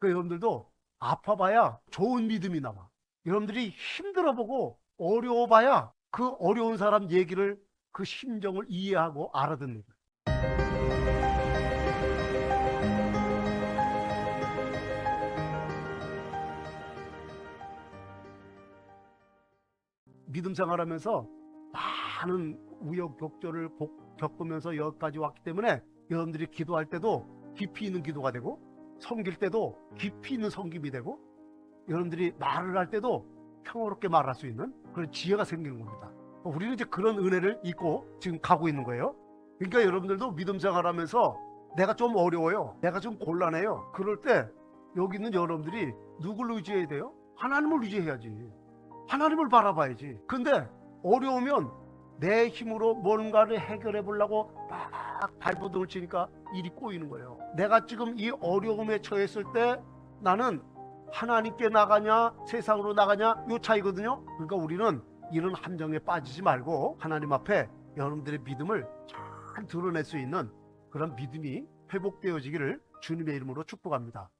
그 여러분들도 아파봐야 좋은 믿음이 나와. 여러분들이 힘들어보고 어려워봐야 그 어려운 사람 얘기를 그 심정을 이해하고 알아듣는 거예요. 믿음 생활하면서 많은 우여곡절을 복- 겪으면서 여기까지 왔기 때문에 여러분들이 기도할 때도 깊이 있는 기도가 되고 섬길 때도 깊이 있는 섬김이 되고 여러분들이 말을 할 때도 평화롭게 말할 수 있는 그런 지혜가 생기는 겁니다. 우리는 이제 그런 은혜를 잊고 지금 가고 있는 거예요. 그러니까 여러분들도 믿음 생활하면서 내가 좀 어려워요. 내가 좀 곤란해요. 그럴 때 여기 있는 여러분들이 누굴 의지해야 돼요? 하나님을 의지해야지. 하나님을 바라봐야지. 근데 어려우면 내 힘으로 뭔가를 해결해 보려고 막 발버둥을 치니까 일이 꼬이는 거예요. 내가 지금 이 어려움에 처했을 때 나는 하나님께 나가냐 세상으로 나가냐 요 차이거든요. 그러니까 우리는 이런 함정에 빠지지 말고 하나님 앞에 여러분들의 믿음을 잘 드러낼 수 있는 그런 믿음이 회복되어지기를 주님의 이름으로 축복합니다.